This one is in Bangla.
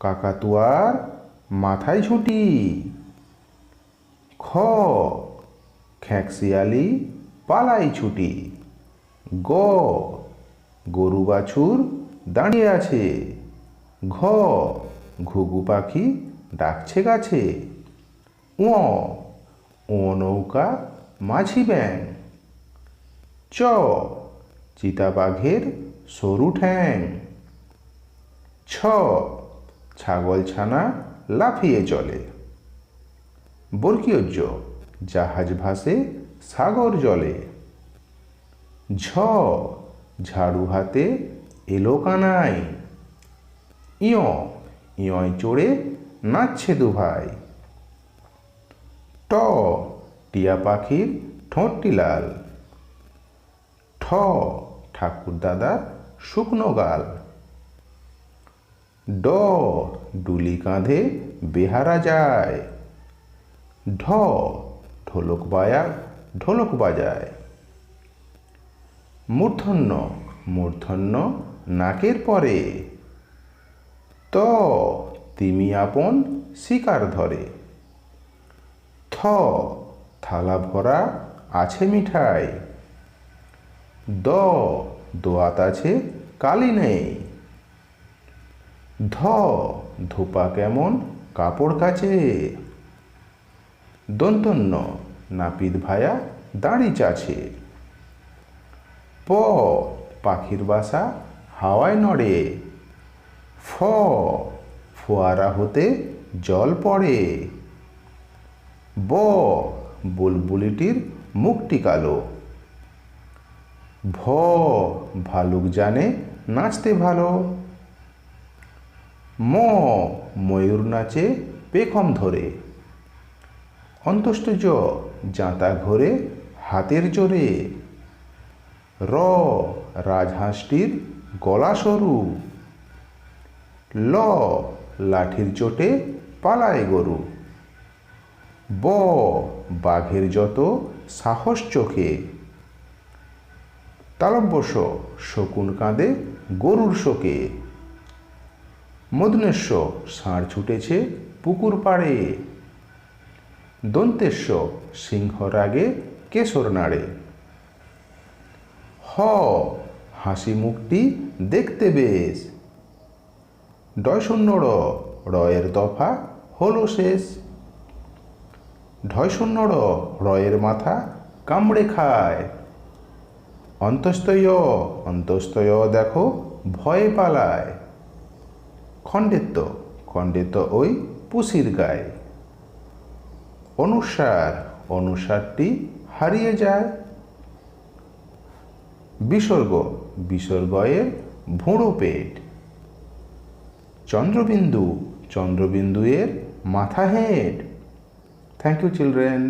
কাকাতুয়ার মাথায় ঝুঁটি খ খ্যাঁকশিয়ালি পালাই ছুটি। গ, গরু বাছুর দাঁড়িয়ে আছে। ঘ, ঘুঘু পাখি ডাকছে গাছে। ও ও নৌকা মাঝি ব্যাং। চ, চিতাবাঘের সরু ঠ্যাং। ছ ছাগল ছানা লাফিয়ে চলে। বর্গীয় জ, জাহাজ ভাসে সাগর জলে। ঝ, ঝাড়ু হাতে এলো কানাই ইয় ইয়য় চড়ে নাচছে দু ভাই ট, টিয়া পাখির ঠোঁটটি লাল। ঠ ঠাকুর দাদার শুকনো গাল। ড ডুলি কাঁধে বেহারা যায়। ঢ ঢোলক বায়া, ঢোলক বাজায়। মূর্ধন্য মূর্ধন্য নাকের পরে। ত তিমি আপন শিকার ধরে। থ থালা ভরা আছে মিঠাই। দ দোয়াত আছে কালি নেই। ধ ধোপা কেমন? কাপড় কাচে। দন্তন্য, নাপিত ভায়া দাঁড়ি চাছে। প, পাখির বাসা হাওয়ায় নড়ে। ফ, ফোয়ারা হতে জল পড়ে। ব, বুলবুলিটির মুখটি কালো। ভ, ভালুক জানে নাচতে ভালো। ম, ময়ূর নাচে পেখম ধরে। অন্তষ্ট জাঁতা ঘোরে হাতের জোরে। র, রাজহাঁসটির গলা সরু। ল, লাঠির চোটে পালায় গরু। ব, বাঘের যত সাহস চোখে। তালব্যস, শকুন কাঁদে গরুর শোকে। মদনেশ্ব ষাঁড় ছুটেছে পুকুর পাড়ে। দন্তেশ্ব সিংহ রাগে কেশর নাড়ে। হ, হাসি মুখটি দেখতে বেশ। ডয় শূন্য র রয়ের দফা হলো শেষ। ঢয় শূন্য র রয়ের মাথা কামড়ে খায়। অন্তস্তয় অন্তস্তয় দেখো ভয়ে পালায়। খণ্ডেত্ব খণ্ডেত্ব ওই পুসির গায়ে। অনুসার, অনুসারটি হারিয়ে যায়। বিসর্গ বিসর্গয়ের ভুঁড়ো পেট। চন্দ্রবিন্দু চন্দ্রবিন্দু এর মাথা হেড থ্যাংক ইউ চিলড্রেন